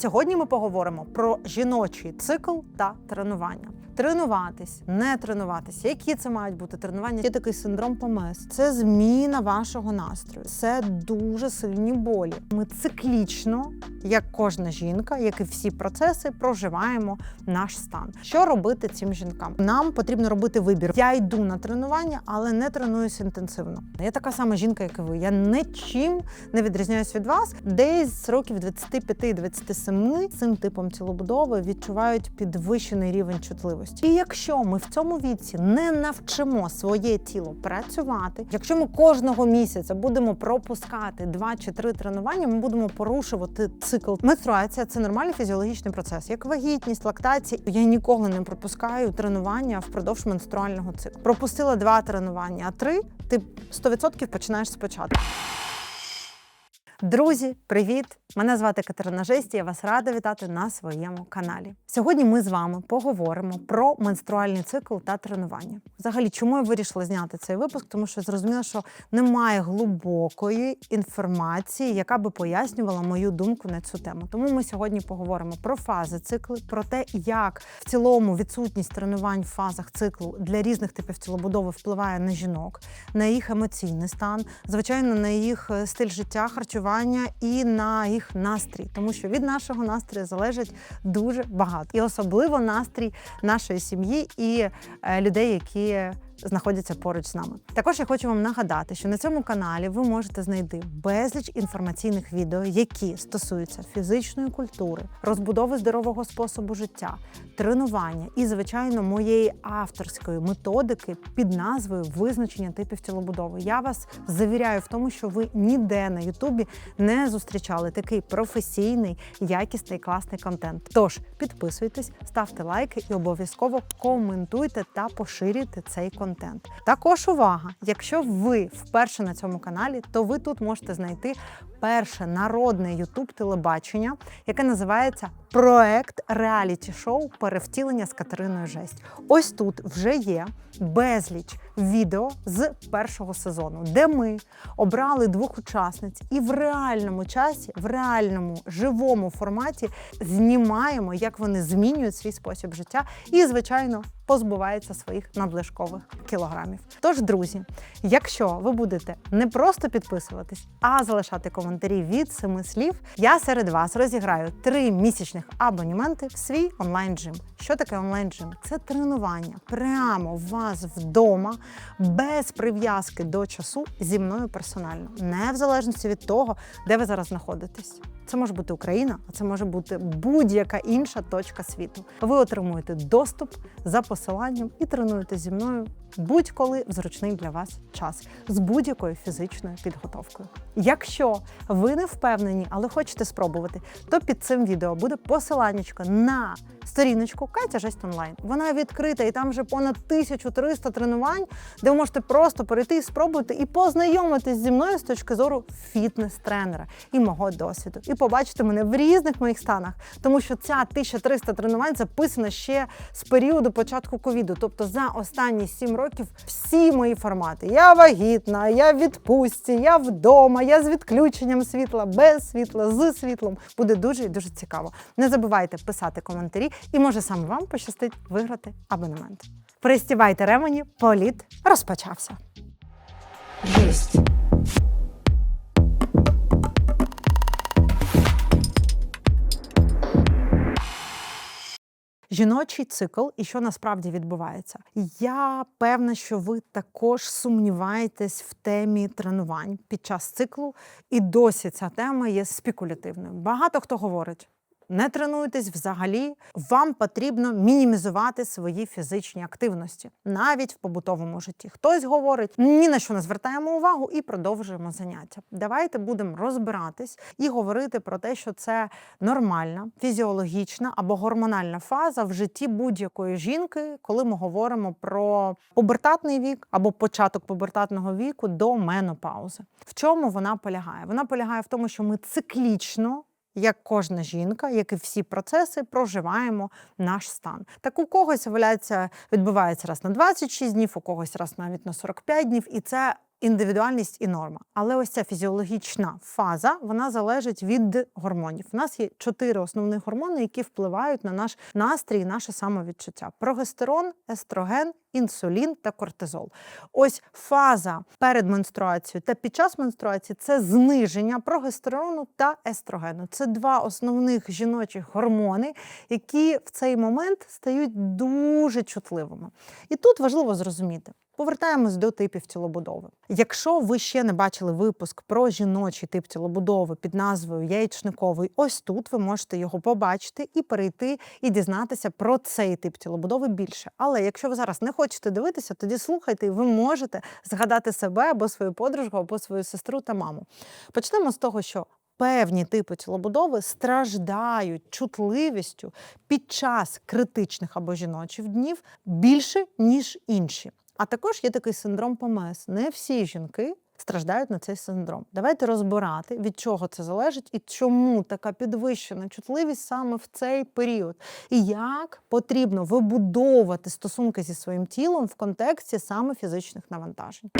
Сьогодні ми поговоримо про жіночий цикл та тренування. Тренуватись, не тренуватись, які це мають бути тренування. Є такий синдром ПМС. Це зміна вашого настрою. Це дуже сильні болі. Ми циклічно, як кожна жінка, як і всі процеси, проживаємо наш стан. Що робити цим жінкам? Нам потрібно робити вибір. Я йду на тренування, але не тренуюсь інтенсивно. Я така сама жінка, як і ви. Я нічим не відрізняюсь від вас. Десь з років 25-27 цим типом тілобудови відчувають підвищений рівень чутливості. І якщо ми в цьому віці не навчимо своє тіло працювати, якщо ми кожного місяця будемо пропускати два чи три тренування, ми будемо порушувати цикл. Менструація це нормальний фізіологічний процес, як вагітність, лактація. Я ніколи не пропускаю тренування впродовж менструального циклу. Пропустила два тренування, а три ти 100% починаєш спочатку. Друзі, привіт! Мене звати Катерина Жесті. Я вас рада вітати на своєму каналі. Сьогодні ми з вами поговоримо про менструальний цикл та тренування. Взагалі, чому я вирішила зняти цей випуск? Тому що зрозуміла, що немає глибокої інформації, яка би пояснювала мою думку на цю тему. Тому ми сьогодні поговоримо про фази цикли, про те, як в цілому відсутність тренувань в фазах циклу для різних типів тілобудови впливає на жінок, на їх емоційний стан, звичайно, на їх е, стиль життя, харчування і на їх настрій, тому що від нашого настрою залежить дуже багато, і особливо настрій нашої сім'ї і е, людей, які знаходяться поруч з нами. Також я хочу вам нагадати, що на цьому каналі ви можете знайти безліч інформаційних відео, які стосуються фізичної культури, розбудови здорового способу життя, тренування і, звичайно, моєї авторської методики під назвою визначення типів тілобудови. Я вас завіряю в тому, що ви ніде на Ютубі не зустрічали такий професійний, якісний, класний контент. Тож підписуйтесь, ставте лайки і обов'язково коментуйте та поширюйте цей контент. Також увага! Якщо ви вперше на цьому каналі, то ви тут можете знайти перше народне ютуб телебачення, яке називається Проект реаліті шоу Перевтілення з Катериною Жесть. Ось тут вже є безліч відео з першого сезону, де ми обрали двох учасниць і в реальному часі, в реальному живому форматі знімаємо, як вони змінюють свій спосіб життя і, звичайно, позбуваються своїх надлишкових кілограмів. Тож, друзі, якщо ви будете не просто підписуватись, а залишати коментарі від семи слів, я серед вас розіграю три місячних абонементи в свій онлайн-джим. Що таке онлайн-джим? Це тренування прямо у вас вдома, без прив'язки до часу зі мною персонально, не в залежності від того, де ви зараз знаходитесь. Це може бути Україна, а це може бути будь-яка інша точка світу. Ви отримуєте доступ за посиланням і тренуєте зі мною будь-коли в зручний для вас час з будь-якою фізичною підготовкою. Якщо ви не впевнені, але хочете спробувати, то під цим відео буде посиланнячко на сторіночку Катя Жесть онлайн. Вона відкрита і там вже понад 1300 тренувань, де ви можете просто перейти, і спробувати і познайомитись зі мною з точки зору фітнес-тренера і мого досвіду, і побачити мене в різних моїх станах, тому що ця 1300 тренувань записана ще з періоду початку ковіду. Тобто за останні 7 років всі мої формати. Я вагітна, я в відпустці, я вдома, я з відключенням світла, без світла, з світлом. Буде дуже і дуже цікаво. Не забувайте писати коментарі, і може саме вам пощастить виграти абонемент. Пристівайте ремені, політ розпочався. Есть. Жіночий цикл і що насправді відбувається. Я певна, що ви також сумніваєтесь в темі тренувань під час циклу, і досі ця тема є спекулятивною. Багато хто говорить. Не тренуйтесь взагалі, вам потрібно мінімізувати свої фізичні активності навіть в побутовому житті. Хтось говорить, ні на що не звертаємо увагу і продовжуємо заняття. Давайте будемо розбиратись і говорити про те, що це нормальна, фізіологічна або гормональна фаза в житті будь-якої жінки, коли ми говоримо про пубертатний вік або початок пубертатного віку до менопаузи. В чому вона полягає? Вона полягає в тому, що ми циклічно як кожна жінка, як і всі процеси, проживаємо наш стан. Так у когось овуляція відбувається раз на 26 днів, у когось раз навіть на 45 днів, і це індивідуальність і норма. Але ось ця фізіологічна фаза вона залежить від гормонів. У нас є чотири основних гормони, які впливають на наш настрій наше самовідчуття: прогестерон, естроген, інсулін та кортизол. Ось фаза перед менструацією та під час менструації це зниження прогестерону та естрогену. Це два основних жіночих гормони, які в цей момент стають дуже чутливими. І тут важливо зрозуміти. Повертаємось до типів тілобудови. Якщо ви ще не бачили випуск про жіночий тип тілобудови під назвою яєчниковий, ось тут ви можете його побачити і перейти і дізнатися про цей тип тілобудови більше. Але якщо ви зараз не хочете дивитися, тоді слухайте, і ви можете згадати себе або свою подружку, або свою сестру та маму. Почнемо з того, що певні типи тілобудови страждають чутливістю під час критичних або жіночих днів більше, ніж інші. А також є такий синдром ПМС. Не всі жінки страждають на цей синдром. Давайте розбирати, від чого це залежить і чому така підвищена чутливість саме в цей період, і як потрібно вибудовувати стосунки зі своїм тілом в контексті саме фізичних навантажень.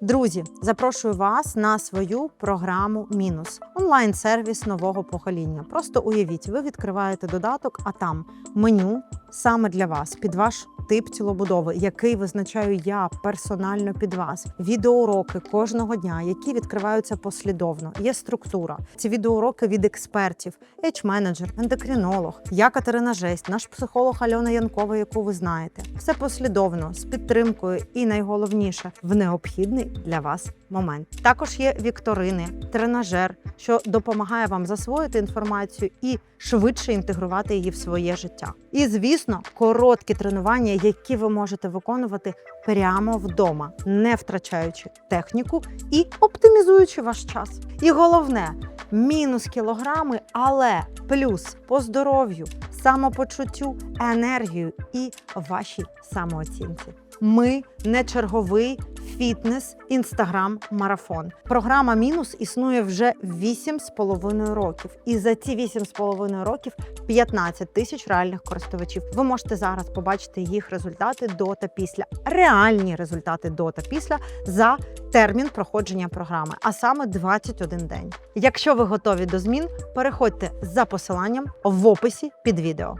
Друзі, запрошую вас на свою програму Мінус онлайн-сервіс нового покоління. Просто уявіть, ви відкриваєте додаток, а там меню саме для вас, під ваш тип тілобудови, який визначаю я персонально під вас. Відеоуроки кожного дня, які відкриваються послідовно. Є структура. Ці відеоуроки від експертів, H-менеджер, ендокринолог, я Катерина Жесть, наш психолог Альона Янкова, яку ви знаєте. Все послідовно з підтримкою і найголовніше в необхідний для вас момент. Також є вікторини, тренажер, що допомагає вам засвоїти інформацію і швидше інтегрувати її в своє життя. І звісно, короткі тренування, які ви можете виконувати прямо вдома, не втрачаючи техніку і оптимізуючи ваш час. І головне мінус кілограми, але плюс по здоров'ю, самопочуттю, енергію і вашій самооцінці. Ми не черговий фітнес інстаграм марафон. Програма мінус існує вже 8,5 років. І за ці 8,5 років 15 тисяч реальних користувачів. Ви можете зараз побачити їх результати до та після, реальні результати до та після за термін проходження програми, а саме 21 день. Якщо ви готові до змін, переходьте за посиланням в описі під відео.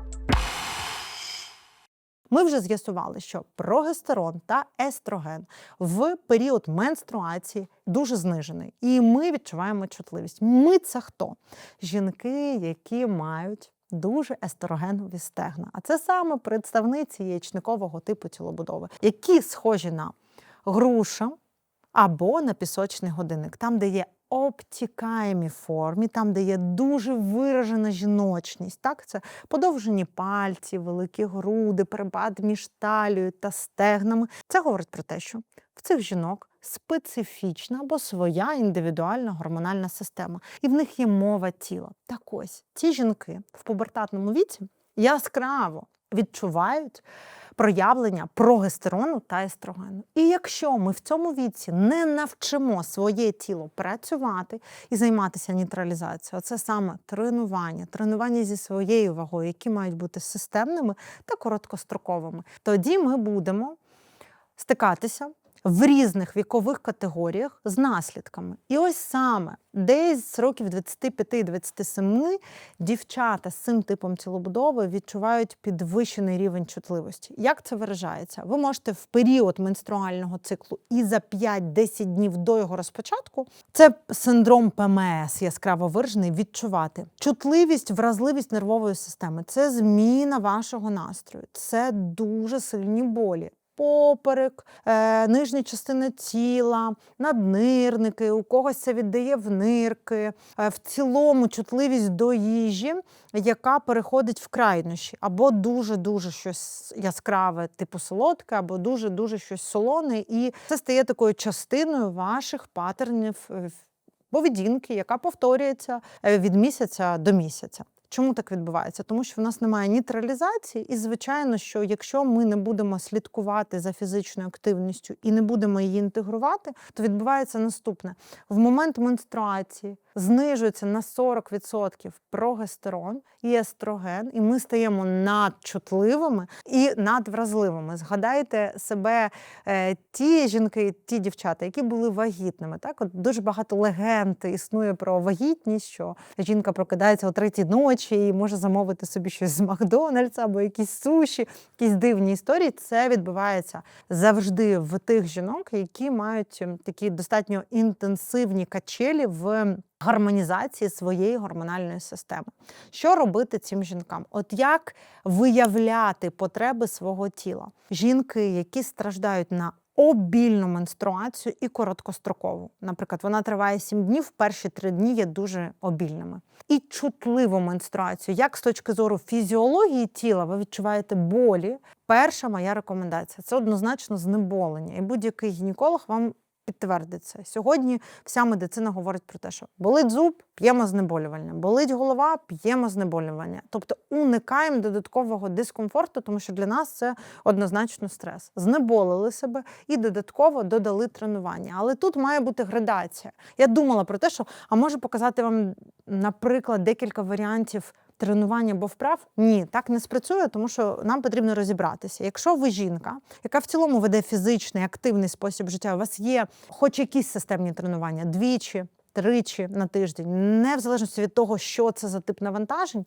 Ми вже з'ясували, що прогестерон та естроген в період менструації дуже знижений, і ми відчуваємо чутливість. Ми це хто? Жінки, які мають дуже естрогенові стегна. А це саме представниці яєчникового типу тілобудови, які схожі на груша або на пісочний годинник, там, де є обтікаємі формі, там, де є дуже виражена жіночність. Так, це подовжені пальці, великі груди, перепад між талією та стегнами. Це говорить про те, що в цих жінок специфічна або своя індивідуальна гормональна система, і в них є мова тіла. Так ось ці жінки в пубертатному віці яскраво відчувають проявлення прогестерону та естрогену. І якщо ми в цьому віці не навчимо своє тіло працювати і займатися нейтралізацією, це саме тренування, тренування зі своєю вагою, які мають бути системними та короткостроковими, тоді ми будемо стикатися. В різних вікових категоріях з наслідками. І ось саме десь з років 25-27 дівчата з цим типом тілобудови відчувають підвищений рівень чутливості. Як це виражається? Ви можете в період менструального циклу і за 5-10 днів до його розпочатку це синдром ПМС яскраво виражений, відчувати чутливість, вразливість нервової системи. Це зміна вашого настрою, це дуже сильні болі поперек, е, нижня частина тіла, наднирники, у когось це віддає в нирки, е, в цілому чутливість до їжі, яка переходить в крайнощі, або дуже-дуже щось яскраве, типу солодке, або дуже-дуже щось солоне. І це стає такою частиною ваших патернів е, поведінки, яка повторюється від місяця до місяця. Чому так відбувається? Тому що в нас немає нейтралізації, і звичайно, що якщо ми не будемо слідкувати за фізичною активністю і не будемо її інтегрувати, то відбувається наступне: в момент менструації знижується на 40% прогестерон і естроген, і ми стаємо надчутливими і надвразливими. Згадайте себе е, ті жінки, ті дівчата, які були вагітними. Так, от дуже багато легенд існує про вагітність, що жінка прокидається о третій ночі і може замовити собі щось з Макдональдса або якісь суші, якісь дивні історії. Це відбувається завжди в тих жінок, які мають ем, такі достатньо інтенсивні качелі в гармонізації своєї гормональної системи. Що робити цим жінкам? От як виявляти потреби свого тіла? Жінки, які страждають на обільну менструацію і короткострокову. Наприклад, вона триває 7 днів, перші 3 дні є дуже обільними. І чутливу менструацію, як з точки зору фізіології тіла, ви відчуваєте болі. Перша моя рекомендація це однозначно знеболення. І будь-який гінеколог вам підтвердить це. Сьогодні вся медицина говорить про те, що болить зуб, п'ємо знеболювальне, болить голова, п'ємо знеболювання. Тобто уникаємо додаткового дискомфорту, тому що для нас це однозначно стрес. Знеболили себе і додатково додали тренування. Але тут має бути градація. Я думала про те, що а може показати вам, наприклад, декілька варіантів. Тренування або вправ ні, так не спрацює, тому що нам потрібно розібратися. Якщо ви жінка, яка в цілому веде фізичний активний спосіб життя, у вас є хоч якісь системні тренування двічі, тричі на тиждень, не в залежності від того, що це за тип навантажень.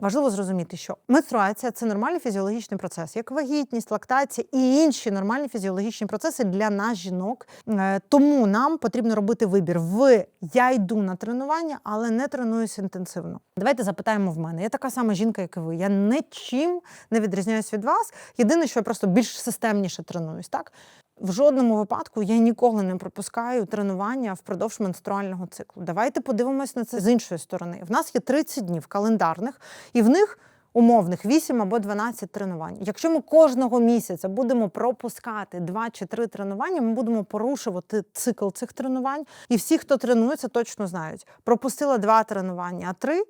Важливо зрозуміти, що менструація це нормальний фізіологічний процес, як вагітність, лактація і інші нормальні фізіологічні процеси для нас, жінок. Е, Тому нам потрібно робити вибір в я йду на тренування, але не тренуюсь інтенсивно. Давайте запитаємо в мене. Я така сама жінка, як і ви. Я нічим не відрізняюсь від вас. Єдине, що я просто більш системніше тренуюсь, так? В жодному випадку я ніколи не пропускаю тренування впродовж менструального циклу. Давайте подивимось на це з іншої сторони. В нас є 30 днів календарних, і в них умовних 8 або 12 тренувань. Якщо ми кожного місяця будемо пропускати 2 чи 3 тренування, ми будемо порушувати цикл цих тренувань. І всі, хто тренується, точно знають. Пропустила 2 тренування, а 3 ти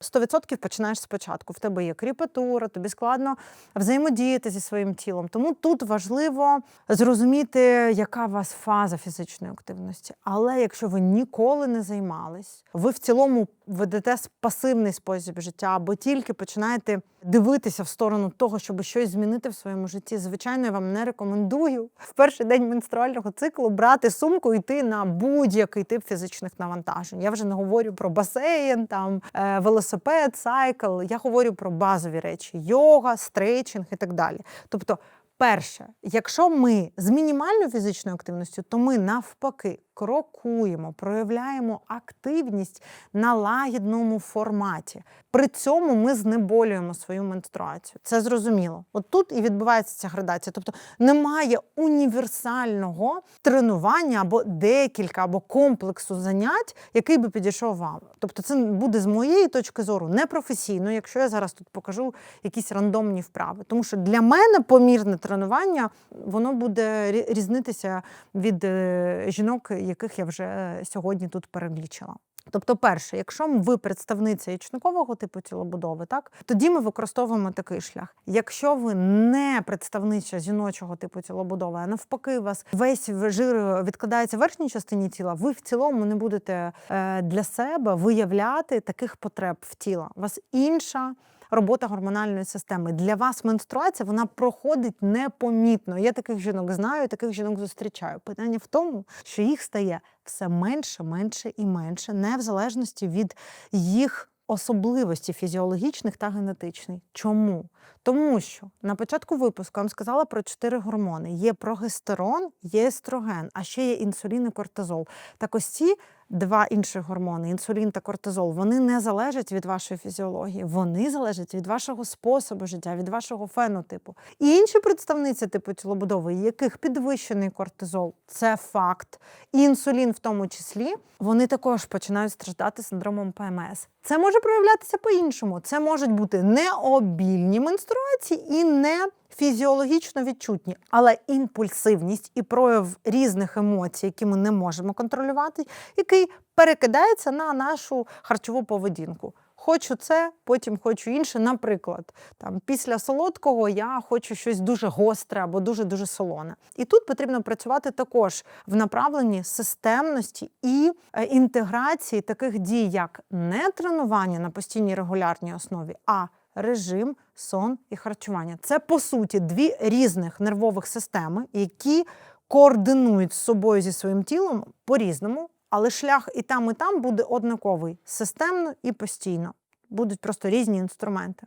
100% починаєш спочатку. В тебе є кріпатура, тобі складно взаємодіяти зі своїм тілом. Тому тут важливо зрозуміти, яка у вас фаза фізичної активності. Але якщо ви ніколи не займались, ви в цілому ведете пасивний спосіб життя, або тільки починаєте дивитися в сторону того, щоб щось змінити в своєму житті. Звичайно, я вам не рекомендую в перший день менструального циклу брати сумку і йти на будь-який тип фізичних навантажень. Я вже не говорю про басейн, там е, велосипед, сайкл. Я говорю про базові речі: йога, стрейчинг і так далі. Тобто. Перше, якщо ми з мінімальною фізичною активністю, то ми навпаки крокуємо, проявляємо активність на лагідному форматі. При цьому ми знеболюємо свою менструацію. Це зрозуміло. От тут і відбувається ця градація. Тобто немає універсального тренування або декілька, або комплексу занять, який би підійшов вам. Тобто, це буде з моєї точки зору непрофесійно, якщо я зараз тут покажу якісь рандомні вправи. Тому що для мене помірне тренування воно буде рі- різнитися від е, жінок, яких я вже е, сьогодні тут перелічила. Тобто, перше, якщо ви представниця ячникового типу тілобудови, так тоді ми використовуємо такий шлях. Якщо ви не представниця жіночого типу тілобудови, а навпаки, у вас весь жир відкладається в верхній частині тіла, ви в цілому не будете е, для себе виявляти таких потреб в тіла. У вас інша робота гормональної системи. Для вас менструація вона проходить непомітно. Я таких жінок знаю, таких жінок зустрічаю. Питання в тому, що їх стає все менше, менше і менше, не в залежності від їх особливостей фізіологічних та генетичних. Чому? Тому що на початку випуску я вам сказала про чотири гормони: є прогестерон, є естроген, а ще є інсулін і кортизол. Так ось ці два інших гормони інсулін та кортизол, вони не залежать від вашої фізіології, вони залежать від вашого способу життя, від вашого фенотипу. І інші представниці типу тілобудови, яких підвищений кортизол, це факт, і інсулін в тому числі, вони також починають страждати синдромом ПМС. Це може проявлятися по-іншому. Це можуть бути необільні менструації і не фізіологічно відчутні, але імпульсивність і прояв різних емоцій, які ми не можемо контролювати, який перекидається на нашу харчову поведінку. Хочу це, потім хочу інше. Наприклад, там після солодкого я хочу щось дуже гостре або дуже дуже солоне. І тут потрібно працювати також в направленні системності і е, інтеграції таких дій, як не тренування на постійній регулярній основі, а режим, сон і харчування. Це по суті дві різних нервових системи, які координують з собою зі своїм тілом по-різному, але шлях і там, і там буде однаковий системно і постійно. Будуть просто різні інструменти.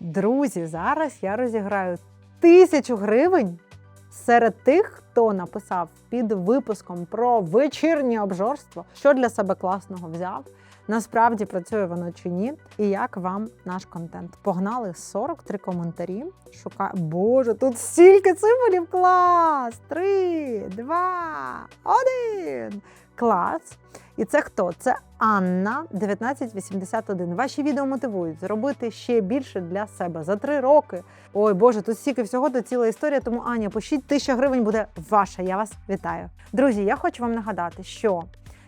Друзі, зараз я розіграю тисячу гривень серед тих, хто написав під випуском про вечірнє обжорство, що для себе класного взяв. Насправді працює воно чи ні, і як вам наш контент? Погнали 43 коментарі. Шукаю. Боже, тут стільки символів! Клас! Три, два, один. Клас. І це хто? Це Анна 1981. Ваші відео мотивують зробити ще більше для себе за три роки. Ой, Боже, тут стільки всього, то ціла історія. Тому Аня, пишіть, тисяча гривень буде ваша. Я вас вітаю. Друзі, я хочу вам нагадати, що.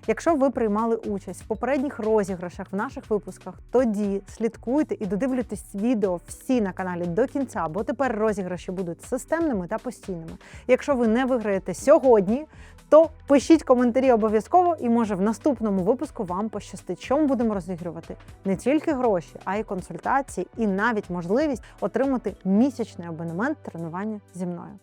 Якщо ви приймали участь в попередніх розіграшах в наших випусках, тоді слідкуйте і додивлюйтесь відео всі на каналі до кінця, бо тепер розіграші будуть системними та постійними. Якщо ви не виграєте сьогодні, то пишіть коментарі обов'язково, і може в наступному випуску вам пощастить, що будемо розігрувати не тільки гроші, а й консультації, і навіть можливість отримати місячний абонемент тренування зі мною.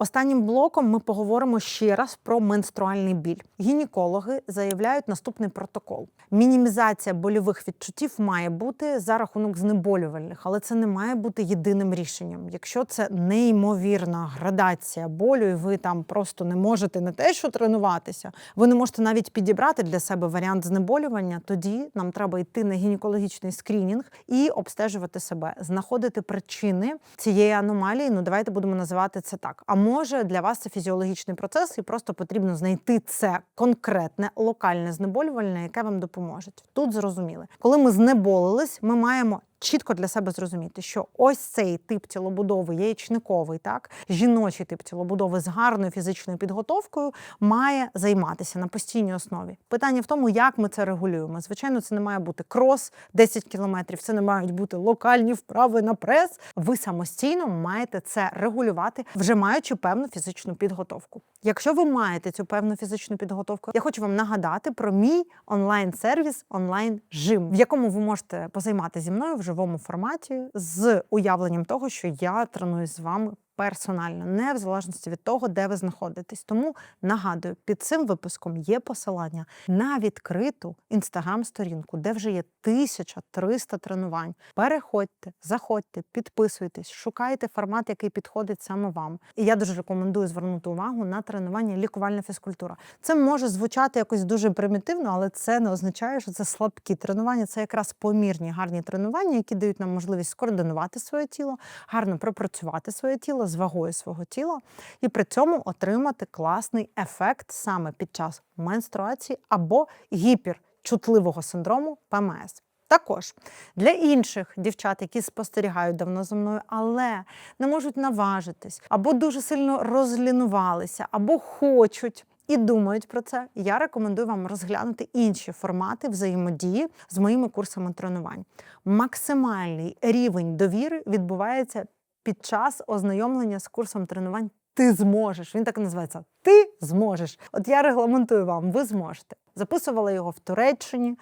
Останнім блоком ми поговоримо ще раз про менструальний біль. Гінекологи заявляють наступний протокол: мінімізація больових відчуттів має бути за рахунок знеболювальних, але це не має бути єдиним рішенням. Якщо це неймовірна градація болю, і ви там просто не можете не те, що тренуватися, ви не можете навіть підібрати для себе варіант знеболювання. Тоді нам треба йти на гінекологічний скрінінг і обстежувати себе, знаходити причини цієї аномалії. Ну давайте будемо називати це так. А може для вас це фізіологічний процес, і просто потрібно знайти це конкретне локальне знеболювальне, яке вам допоможе. Тут зрозуміли, коли ми знеболились, ми маємо. Чітко для себе зрозуміти, що ось цей тип тілобудови, яєчниковий, так жіночий тип тілобудови з гарною фізичною підготовкою має займатися на постійній основі. Питання в тому, як ми це регулюємо. Звичайно, це не має бути крос 10 кілометрів, це не мають бути локальні вправи на прес. Ви самостійно маєте це регулювати, вже маючи певну фізичну підготовку. Якщо ви маєте цю певну фізичну підготовку, я хочу вам нагадати про мій онлайн-сервіс онлайн жим, в якому ви можете позаймати зі мною в живому форматі з уявленням того, що я треную з вами. Персонально, не в залежності від того, де ви знаходитесь. Тому нагадую, під цим випуском є посилання на відкриту інстаграм-сторінку, де вже є 1300 тренувань. Переходьте, заходьте, підписуйтесь, шукайте формат, який підходить саме вам. І я дуже рекомендую звернути увагу на тренування лікувальна фізкультура. Це може звучати якось дуже примітивно, але це не означає, що це слабкі тренування. Це якраз помірні гарні тренування, які дають нам можливість скоординувати своє тіло, гарно пропрацювати своє тіло з вагою свого тіла, і при цьому отримати класний ефект саме під час менструації або гіперчутливого синдрому ПМС. Також для інших дівчат, які спостерігають давно за мною, але не можуть наважитись, або дуже сильно розлінувалися, або хочуть і думають про це, я рекомендую вам розглянути інші формати взаємодії з моїми курсами тренувань. Максимальний рівень довіри відбувається під час ознайомлення з курсом тренувань. Ти зможеш. Він так і називається. Ти зможеш. От я регламентую вам, ви зможете. Записувала його в Туреччині.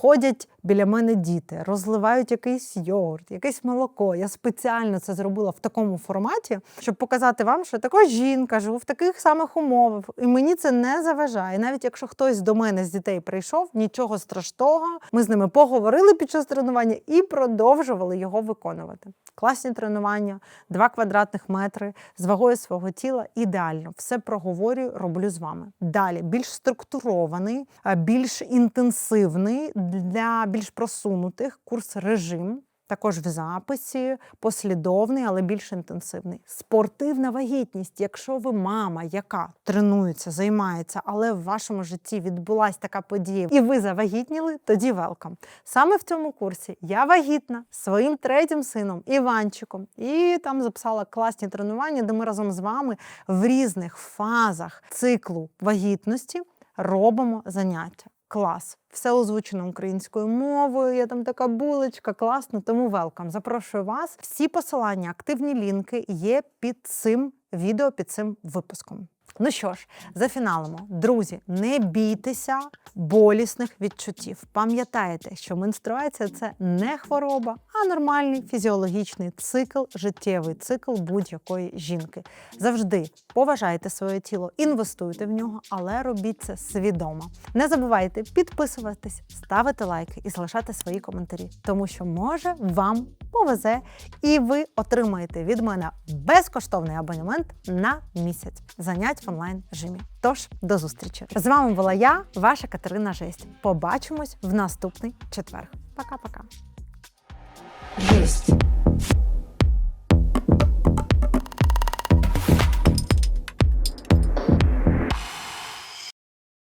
Ходять біля мене діти, розливають якийсь йогурт, якесь молоко. Я спеціально це зробила в такому форматі, щоб показати вам, що я також жінка, живу в таких самих умовах, і мені це не заважає. Навіть якщо хтось до мене з дітей прийшов, нічого страшного. Ми з ними поговорили під час тренування і продовжували його виконувати. Класні тренування, 2 квадратних метри з вагою свого тіла. Ідеально все проговорюю, роблю з вами. Далі більш структурований, більш інтенсивний для більш просунутих курс режим. також в записі, послідовний, але більш інтенсивний. Спортивна вагітність. Якщо ви мама, яка тренується, займається, але в вашому житті відбулася така подія, і ви завагітніли, тоді велкам. Саме в цьому курсі я вагітна своїм третім сином Іванчиком, і там записала класні тренування, де ми разом з вами в різних фазах циклу вагітності робимо заняття. Клас. Все озвучено українською мовою. Я там така булочка, класно. Тому велкам. Запрошую вас. Всі посилання, активні лінки є під цим відео, під цим випуском. Ну що ж, зафіналимо. Друзі, не бійтеся болісних відчуттів. Пам'ятайте, що менструація це не хвороба, а нормальний фізіологічний цикл, життєвий цикл будь-якої жінки. Завжди поважайте своє тіло, інвестуйте в нього, але робіть це свідомо. Не забувайте підписуватись, ставити лайки і залишати свої коментарі, тому що може вам повезе, і ви отримаєте від мене безкоштовний абонемент на місяць занять в онлайн режимі. Тож до зустрічі! З вами була я, ваша Катерина Жесть. Побачимось в наступний четвер. Пока-пока. Есть.